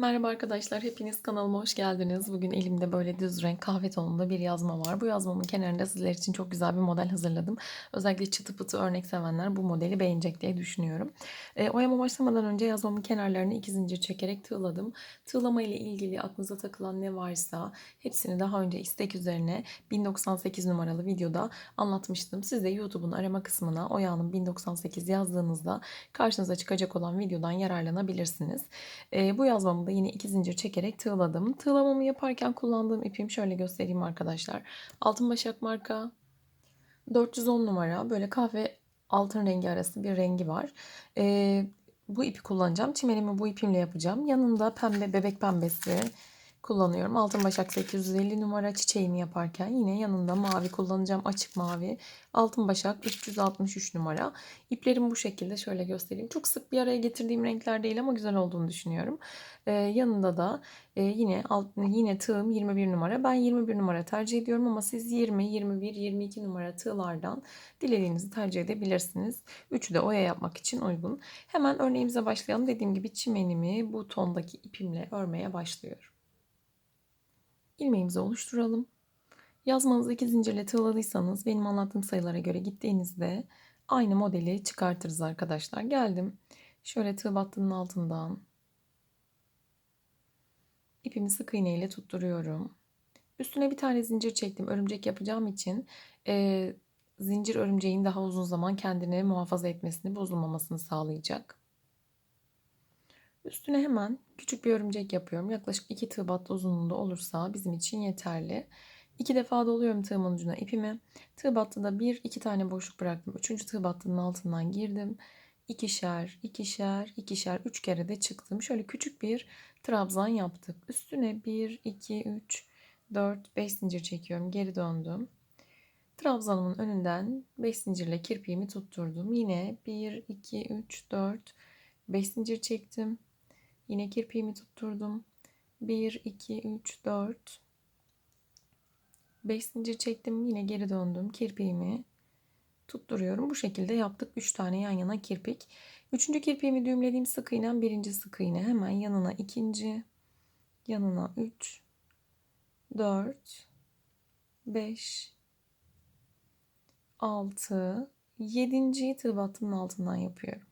Merhaba arkadaşlar, hepiniz kanalıma hoş geldiniz. Bugün elimde böyle düz renk kahve tonunda bir yazma var. Bu yazmamın kenarında sizler için çok güzel bir model hazırladım. Özellikle çıtı pıtı örnek sevenler bu modeli beğenecek diye düşünüyorum. E, oyama başlamadan önce yazmamın kenarlarını iki zincir çekerek tığladım. Tığlama ile ilgili aklınıza takılan ne varsa hepsini daha önce istek üzerine 1098 numaralı videoda anlatmıştım. Siz de YouTube'un arama kısmına Oya'nın 1098 yazdığınızda karşınıza çıkacak olan videodan yararlanabilirsiniz. E, bu yazmamı da yine iki zincir çekerek tığladım. Tığlamamı yaparken kullandığım ipim şöyle göstereyim arkadaşlar. Altın Başak marka 410 numara böyle kahve altın rengi arası bir rengi var. E, bu ipi kullanacağım. Çimenimi bu ipimle yapacağım. Yanında pembe bebek pembesi kullanıyorum. Altın Başak 850 numara çiçeğimi yaparken yine yanında mavi kullanacağım. Açık mavi. Altın Başak 363 numara. İplerim bu şekilde şöyle göstereyim. Çok sık bir araya getirdiğim renkler değil ama güzel olduğunu düşünüyorum. Ee, yanında da e, yine alt, yine tığım 21 numara. Ben 21 numara tercih ediyorum ama siz 20, 21, 22 numara tığlardan dilediğinizi tercih edebilirsiniz. Üçü de oya yapmak için uygun. Hemen örneğimize başlayalım. Dediğim gibi çimenimi bu tondaki ipimle örmeye başlıyorum ilmeğimizi oluşturalım. Yazmanızı iki zincirle tığladıysanız benim anlattığım sayılara göre gittiğinizde aynı modeli çıkartırız arkadaşlar. Geldim. Şöyle tığ battının altından ipimi sık iğne ile tutturuyorum. Üstüne bir tane zincir çektim. Örümcek yapacağım için e, zincir örümceğin daha uzun zaman kendini muhafaza etmesini, bozulmamasını sağlayacak. Üstüne hemen küçük bir örümcek yapıyorum. Yaklaşık 2 tığ battı uzunluğunda olursa bizim için yeterli. İki defa doluyorum tığımın ucuna ipimi. Tığ battıda bir iki tane boşluk bıraktım. Üçüncü tığ battının altından girdim. İkişer, ikişer, ikişer, üç kere de çıktım. Şöyle küçük bir trabzan yaptık. Üstüne bir, iki, üç, dört, beş zincir çekiyorum. Geri döndüm. Trabzanımın önünden 5 zincirle kirpiğimi tutturdum. Yine 1, 2, 3, 4, 5 zincir çektim. Yine kirpiğimi tutturdum. 1, 2, 3, 4. 5 zincir çektim. Yine geri döndüm. Kirpiğimi tutturuyorum. Bu şekilde yaptık. 3 tane yan yana kirpik. Üçüncü kirpiğimi düğümlediğim sık iğnem birinci sık iğne. Hemen yanına ikinci. Yanına 3. 4. 5. 6. 7. tığ battının altından yapıyorum.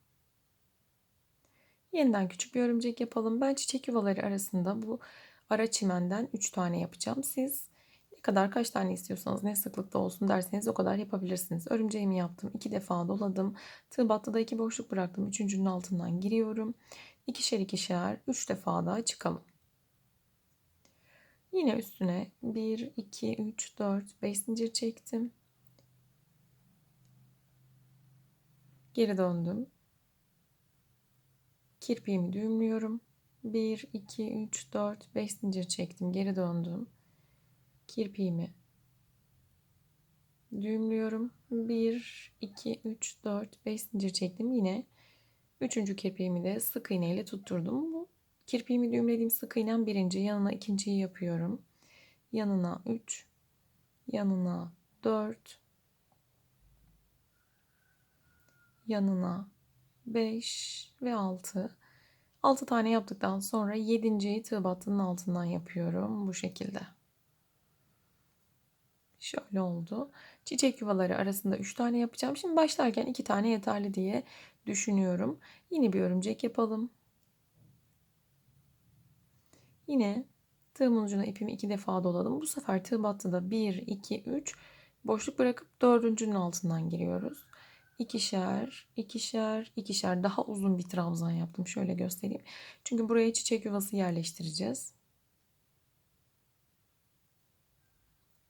Yeniden küçük bir örümcek yapalım. Ben çiçek yuvaları arasında bu ara çimenden 3 tane yapacağım. Siz ne kadar kaç tane istiyorsanız ne sıklıkta olsun derseniz o kadar yapabilirsiniz. Örümceğimi yaptım. 2 defa doladım. Tığ battıda 2 boşluk bıraktım. Üçüncünün altından giriyorum. İkişer ikişer 3 defa daha çıkalım. Yine üstüne 1, 2, 3, 4, 5 zincir çektim. Geri döndüm kirpiğimi düğümlüyorum. 1, 2, 3, 4, 5 zincir çektim. Geri döndüm. Kirpiğimi düğümlüyorum. 1, 2, 3, 4, 5 zincir çektim. Yine üçüncü kirpiğimi de sık iğne ile tutturdum. Bu kirpiğimi düğümlediğim sık iğnem birinci. Yanına ikinciyi yapıyorum. Yanına 3, yanına 4, yanına 5 ve 6. 6 tane yaptıktan sonra 7. tığ battının altından yapıyorum bu şekilde. Şöyle oldu. Çiçek yuvaları arasında 3 tane yapacağım. Şimdi başlarken 2 tane yeterli diye düşünüyorum. Yine bir örümcek yapalım. Yine tığımın ucuna ipimi 2 defa doladım. Bu sefer tığ battıda 1, 2, 3 boşluk bırakıp dördüncünün altından giriyoruz ikişer, ikişer, ikişer daha uzun bir trabzan yaptım. Şöyle göstereyim. Çünkü buraya çiçek yuvası yerleştireceğiz.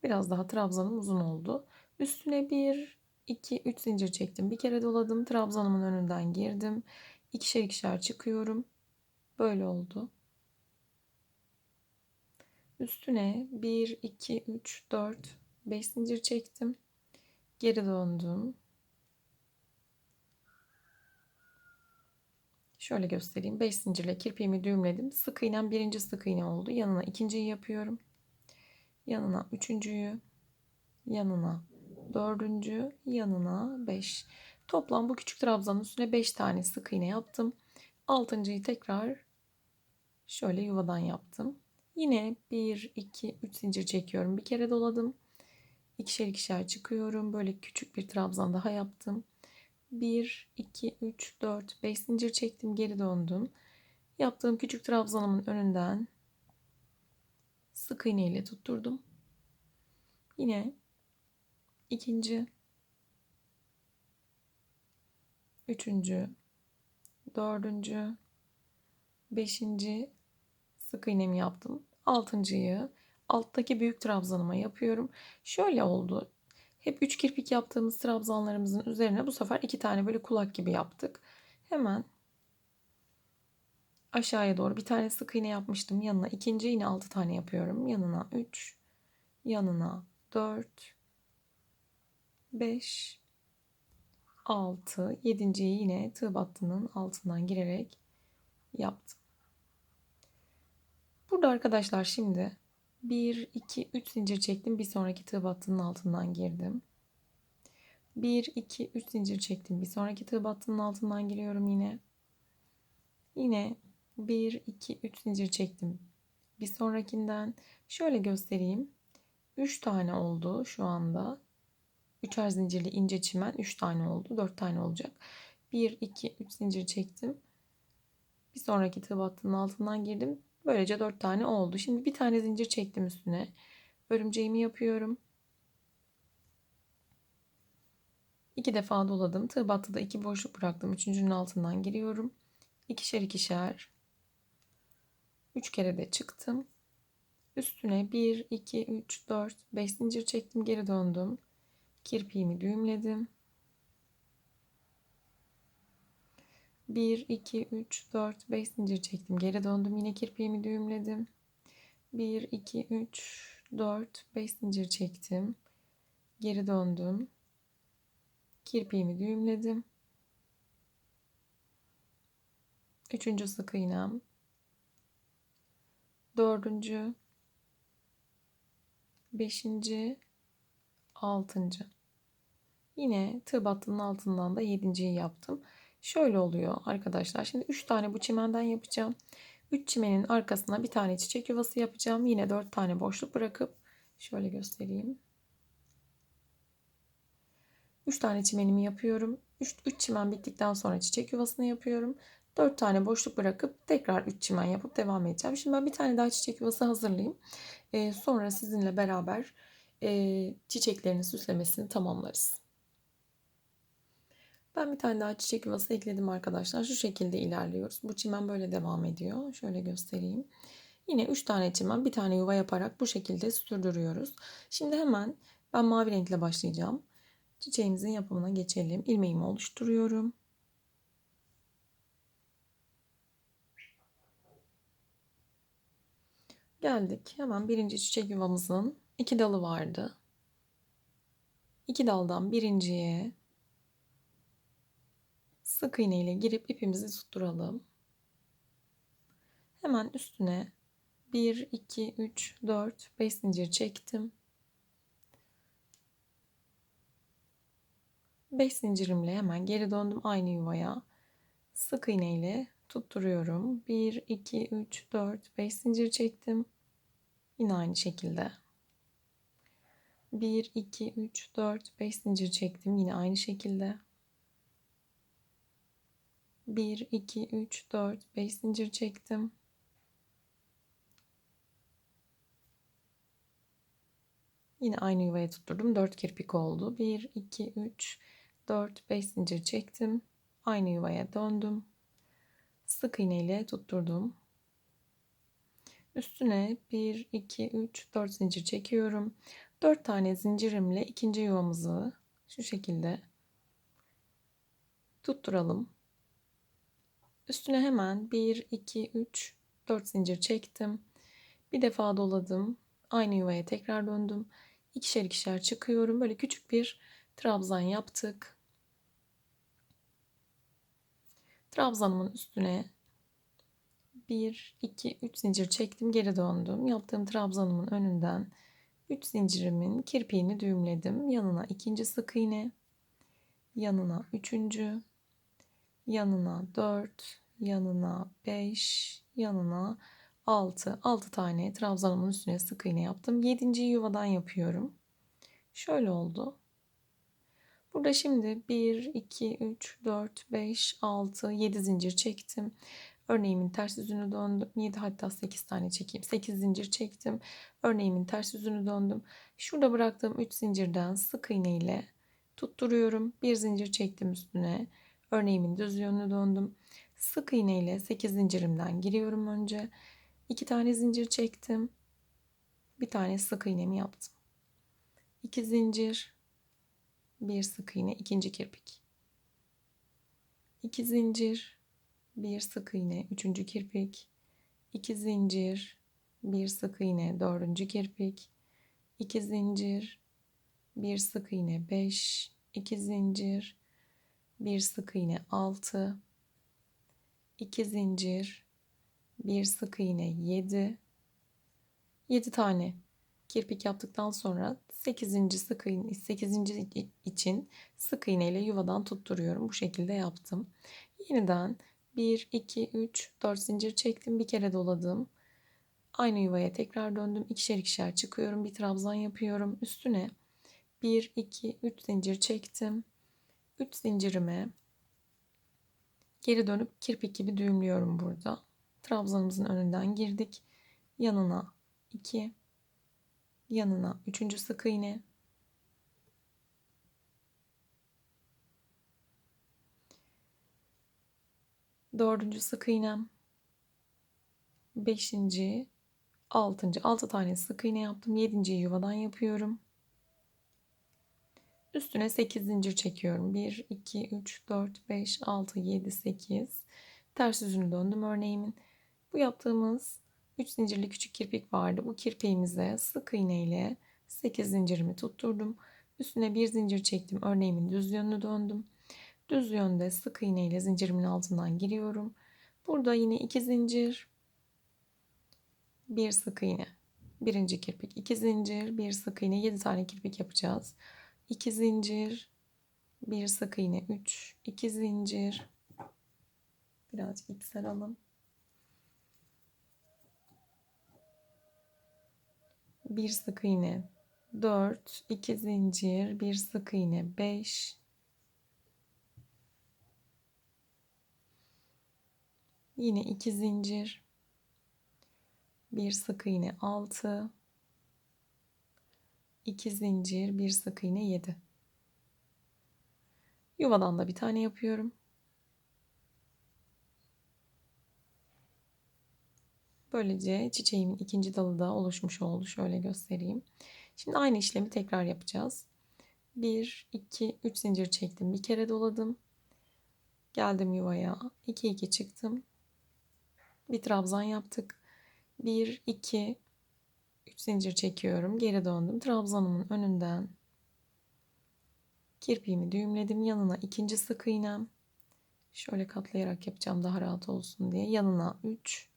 Biraz daha trabzanım uzun oldu. Üstüne bir, iki, üç zincir çektim. Bir kere doladım. Trabzanımın önünden girdim. İkişer ikişer çıkıyorum. Böyle oldu. Üstüne 1, 2, 3, 4, 5 zincir çektim. Geri döndüm. Şöyle göstereyim. 5 zincirle kirpiğimi düğümledim. Sık iğnem birinci sık iğne oldu. Yanına ikinciyi yapıyorum. Yanına üçüncüyü. Yanına dördüncü. Yanına beş. Toplam bu küçük trabzanın üstüne 5 tane sık iğne yaptım. Altıncıyı tekrar Şöyle yuvadan yaptım. Yine 1, 2, 3 zincir çekiyorum. Bir kere doladım. İkişer ikişer çıkıyorum. Böyle küçük bir trabzan daha yaptım. 1, 2, 3, 4, 5 zincir çektim. Geri döndüm. Yaptığım küçük trabzanımın önünden sık iğne ile tutturdum. Yine ikinci, üçüncü, dördüncü, beşinci sık iğnemi yaptım. Altıncıyı alttaki büyük trabzanıma yapıyorum. Şöyle oldu. Hep üç kirpik yaptığımız trabzanlarımızın üzerine bu sefer iki tane böyle kulak gibi yaptık. Hemen aşağıya doğru bir tane sık iğne yapmıştım. Yanına ikinci yine altı tane yapıyorum. Yanına üç, yanına dört, beş, altı, yedinciyi yine tığ battının altından girerek yaptım. Burada arkadaşlar şimdi 1, 2, 3 zincir çektim. Bir sonraki tığ battının altından girdim. 1, 2, 3 zincir çektim. Bir sonraki tığ battının altından giriyorum yine. Yine 1, 2, 3 zincir çektim. Bir sonrakinden şöyle göstereyim. 3 tane oldu şu anda. Üçer zincirli ince çimen 3 tane oldu. 4 tane olacak. 1, 2, 3 zincir çektim. Bir sonraki tığ battının altından girdim. Böylece 4 tane oldu. Şimdi bir tane zincir çektim üstüne. Örümceğimi yapıyorum. İki defa doladım. Tığ battıda iki boşluk bıraktım. Üçüncünün altından giriyorum. İkişer ikişer. Üç kere de çıktım. Üstüne 1, 2, 3, 4, 5 zincir çektim. Geri döndüm. Kirpiğimi düğümledim. 1, 2, 3, 4, 5 zincir çektim. Geri döndüm. Yine kirpiğimi düğümledim. 1, 2, 3, 4, 5 zincir çektim. Geri döndüm. Kirpiğimi düğümledim. Üçüncü sık iğnem. Dördüncü. Beşinci. Altıncı. Yine tığ battının altından da yedinciyi yaptım. Şöyle oluyor arkadaşlar. Şimdi 3 tane bu çimenden yapacağım. 3 çimenin arkasına bir tane çiçek yuvası yapacağım. Yine 4 tane boşluk bırakıp şöyle göstereyim. 3 tane çimenimi yapıyorum. 3, 3 çimen bittikten sonra çiçek yuvasını yapıyorum. 4 tane boşluk bırakıp tekrar 3 çimen yapıp devam edeceğim. Şimdi ben bir tane daha çiçek yuvası hazırlayayım. Ee, sonra sizinle beraber e, çiçeklerini süslemesini tamamlarız. Ben bir tane daha çiçek yuvası ekledim arkadaşlar. Şu şekilde ilerliyoruz. Bu çimen böyle devam ediyor. Şöyle göstereyim. Yine 3 tane çimen bir tane yuva yaparak bu şekilde sürdürüyoruz. Şimdi hemen ben mavi renkle başlayacağım. Çiçeğimizin yapımına geçelim. İlmeğimi oluşturuyorum. Geldik. Hemen birinci çiçek yuvamızın iki dalı vardı. İki daldan birinciye sık iğne ile girip ipimizi tutturalım. Hemen üstüne 1, 2, 3, 4, 5 zincir çektim. 5 zincirimle hemen geri döndüm aynı yuvaya. Sık iğne ile tutturuyorum. 1, 2, 3, 4, 5 zincir çektim. Yine aynı şekilde. 1, 2, 3, 4, 5 zincir çektim. Yine aynı şekilde. 1, 2, 3, 4, 5 zincir çektim. Yine aynı yuvaya tutturdum. 4 kirpik oldu. 1, 2, 3, 4, 5 zincir çektim. Aynı yuvaya döndüm. Sık iğne ile tutturdum. Üstüne 1, 2, 3, 4 zincir çekiyorum. 4 tane zincirimle ikinci yuvamızı şu şekilde tutturalım. Üstüne hemen 1, 2, 3, 4 zincir çektim. Bir defa doladım. Aynı yuvaya tekrar döndüm. İkişer ikişer çıkıyorum. Böyle küçük bir trabzan yaptık. Trabzanımın üstüne 1, 2, 3 zincir çektim. Geri döndüm. Yaptığım trabzanımın önünden 3 zincirimin kirpiğini düğümledim. Yanına ikinci sık iğne. Yanına üçüncü yanına 4, yanına 5, yanına 6, 6 tane trabzanımın üstüne sık iğne yaptım. 7. yuvadan yapıyorum. Şöyle oldu. Burada şimdi 1, 2, 3, 4, 5, 6, 7 zincir çektim. Örneğimin ters yüzünü döndüm. 7 hatta 8 tane çekeyim. 8 zincir çektim. Örneğimin ters yüzünü döndüm. Şurada bıraktığım 3 zincirden sık iğne ile tutturuyorum. Bir zincir çektim üstüne. Örneğimin düz yönünü döndüm. Sık iğne ile 8 zincirimden giriyorum önce. 2 tane zincir çektim. Bir tane sık iğnemi yaptım. 2 zincir, bir sık iğne, ikinci kirpik. 2 zincir, bir sık iğne, üçüncü kirpik. 2 zincir, bir sık iğne, dördüncü kirpik. 2 zincir, bir sık iğne 5, 2 zincir, bir sık iğne 6, 2 zincir, bir sık iğne 7, 7 tane kirpik yaptıktan sonra 8. sık iğne 8. için sık iğne ile yuvadan tutturuyorum. Bu şekilde yaptım. Yeniden 1 2 3 4 zincir çektim. Bir kere doladım. Aynı yuvaya tekrar döndüm. İkişer ikişer çıkıyorum. Bir trabzan yapıyorum. Üstüne 1 2 3 zincir çektim. 3 zincirime geri dönüp kirpik gibi düğümlüyorum burada. Trabzanımızın önünden girdik. Yanına 2 yanına 3. sık iğne dördüncü sık iğnem beşinci altıncı altı tane sık iğne yaptım yedinciyi yuvadan yapıyorum üstüne 8 zincir çekiyorum 1 2 3 4 5 6 7 8 ters yüzünü döndüm örneğimin bu yaptığımız 3 zincirli küçük kirpik vardı. Bu kirpiğimize sık iğne ile 8 zincirimi tutturdum. Üstüne bir zincir çektim. Örneğimin düz yönünü döndüm. Düz yönde sık iğne ile zincirimin altından giriyorum. Burada yine 2 zincir, bir sık iğne. Birinci kirpik, 2 zincir, bir sık iğne, 7 tane kirpik yapacağız. 2 zincir, bir sık iğne, 3, 2 zincir. Birazcık iksel alalım. bir sık iğne 4 2 zincir bir sık iğne 5 yine 2 zincir. Bir sık iğne 6 2 zincir bir sık iğne 7 yuvadan da bir tane yapıyorum Böylece çiçeğimin ikinci dalı da oluşmuş oldu. Şöyle göstereyim. Şimdi aynı işlemi tekrar yapacağız. 1, 2, 3 zincir çektim. Bir kere doladım. Geldim yuvaya. 2, 2 çıktım. Bir trabzan yaptık. 1, 2, 3 zincir çekiyorum. Geri döndüm. Trabzanımın önünden kirpiğimi düğümledim. Yanına ikinci sık iğnem. Şöyle katlayarak yapacağım daha rahat olsun diye. Yanına 3,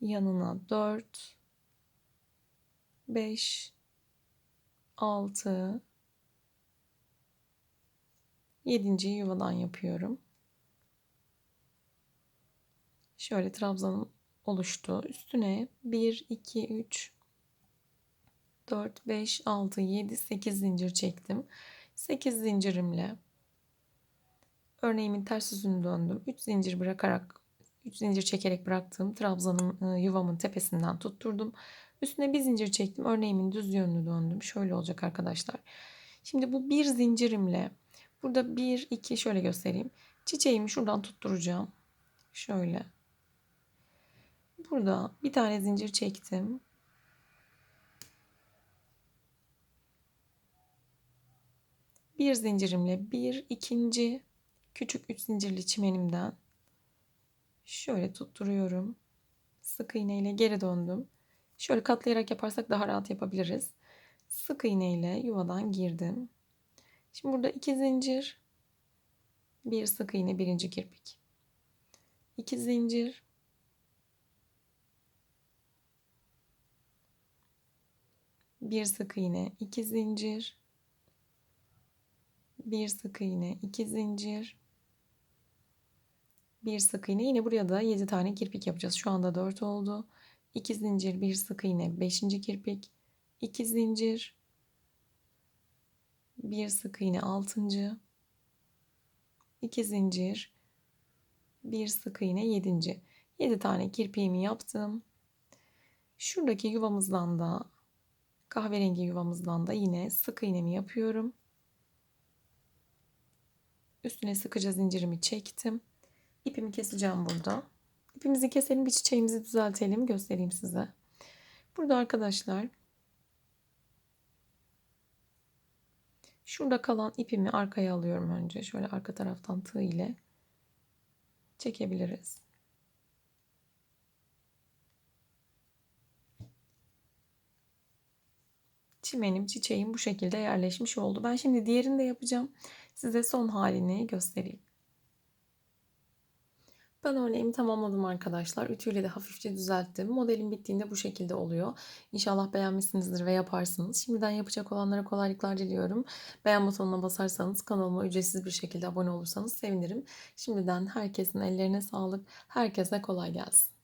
yanına 4 5 6 7. yuvadan yapıyorum. Şöyle trabzanım oluştu. Üstüne 1 2 3 4 5 6 7 8 zincir çektim. 8 zincirimle örneğimin ters yüzünü döndüm. 3 zincir bırakarak 3 zincir çekerek bıraktığım trabzanın e, yuvamın tepesinden tutturdum. Üstüne bir zincir çektim. Örneğimin düz yönünü döndüm. Şöyle olacak arkadaşlar. Şimdi bu bir zincirimle burada bir iki şöyle göstereyim. Çiçeğimi şuradan tutturacağım. Şöyle. Burada bir tane zincir çektim. Bir zincirimle bir ikinci küçük üç zincirli çimenimden Şöyle tutturuyorum. Sık iğne ile geri döndüm. Şöyle katlayarak yaparsak daha rahat yapabiliriz. Sık iğne ile yuvadan girdim. Şimdi burada iki zincir, bir sık iğne, birinci kirpik. İki zincir, bir sık iğne, iki zincir, bir sık iğne, iki zincir, Bir sık iğne. Yine buraya da 7 tane kirpik yapacağız. Şu anda 4 oldu. 2 zincir, bir sık iğne, 5. kirpik, 2 zincir, bir sık iğne, 6. 2 zincir, bir sık iğne, 7. 7 tane kirpiğimi yaptım. Şuradaki yuvamızdan da kahverengi yuvamızdan da yine sık iğnemi yapıyorum. Üstüne sıkıca zincirimi çektim. İpimi keseceğim burada. İpimizi keselim, bir çiçeğimizi düzeltelim, göstereyim size. Burada arkadaşlar şurada kalan ipimi arkaya alıyorum önce. Şöyle arka taraftan tığ ile çekebiliriz. Çimenim, çiçeğim bu şekilde yerleşmiş oldu. Ben şimdi diğerini de yapacağım. Size son halini göstereyim. Ben örneğimi tamamladım arkadaşlar. Ütüyle de hafifçe düzelttim. Modelim bittiğinde bu şekilde oluyor. İnşallah beğenmişsinizdir ve yaparsınız. Şimdiden yapacak olanlara kolaylıklar diliyorum. Beğen butonuna basarsanız kanalıma ücretsiz bir şekilde abone olursanız sevinirim. Şimdiden herkesin ellerine sağlık. Herkese kolay gelsin.